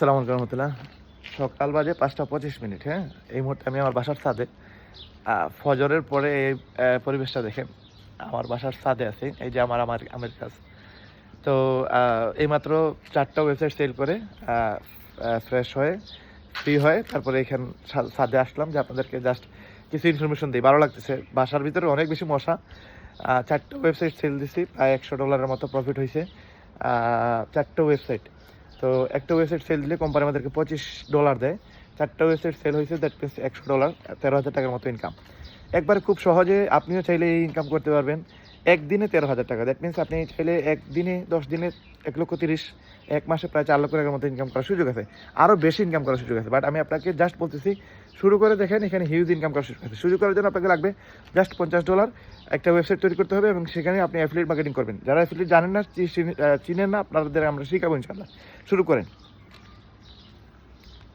আসসালামু আলাইকুম রহমতুল্লাহ। সকাল বাজে পাঁচটা পঁচিশ মিনিট হ্যাঁ? এই মুহূর্তে আমি আমার বাসার ছাদে ফজরের পরে এই পরিবেশটা দেখে আমার বাসার ছাদে আছে, এই যে আমার আমার, আমের কাজ তো এইমাত্র চারটা ওয়েবসাইট সেল করে ফ্রেশ হয়ে ফ্রি হয়ে তারপরে এখান ছাদে আসলাম যে আপনাদেরকে জাস্ট কিছু ইনফরমেশন দিই। ভালো লাগতেছে। বাসার ভিতরে অনেক বেশি মশা। চারটা ওয়েবসাইট সেল দিছি, প্রায় একশো ডলারের মতো প্রফিট হয়েছে চারটা ওয়েবসাইট তো একটা ওয়েবসাইট সেল দিলে কোম্পানি আমাদেরকে পঁচিশ ডলার দেয়। চারটা ওয়েবসাইট সেল হয়েছে দ্যাট মিনস একশো ডলার তেরো হাজার টাকার মতো ইনকাম একবার খুব সহজে আপনিও চাইলে এই ইনকাম করতে পারবেন। একদিনে তেরো হাজার টাকা। দ্যাট মিনস আপনি চাইলে একদিনে, দশ দিনে, এক লক্ষ তিরিশ, এক মাসে প্রায় চার লক্ষ টাকার মতো ইনকাম করার সুযোগ আছে। আরও বেশি ইনকাম করার সুযোগ আছে। বাট আমি আপনাকে জাস্ট বলতেছি, শুরু করে দেখেন এখানে হিউজ ইনকাম করার সুযোগ আছে। শুরু করার জন্য আপনাকে লাগবে জাস্ট পঞ্চাশ ডলার একটা ওয়েবসাইট তৈরি করতে হবে এবং সেখানে আপনি অ্যাফিলিয়েট মার্কেটিং করবেন। যারা অ্যাফিলিয়েট জানেন না চিনেন না, আপনাদের আমরা শিখাবো ইনশাল্লাহ শুরু করেন।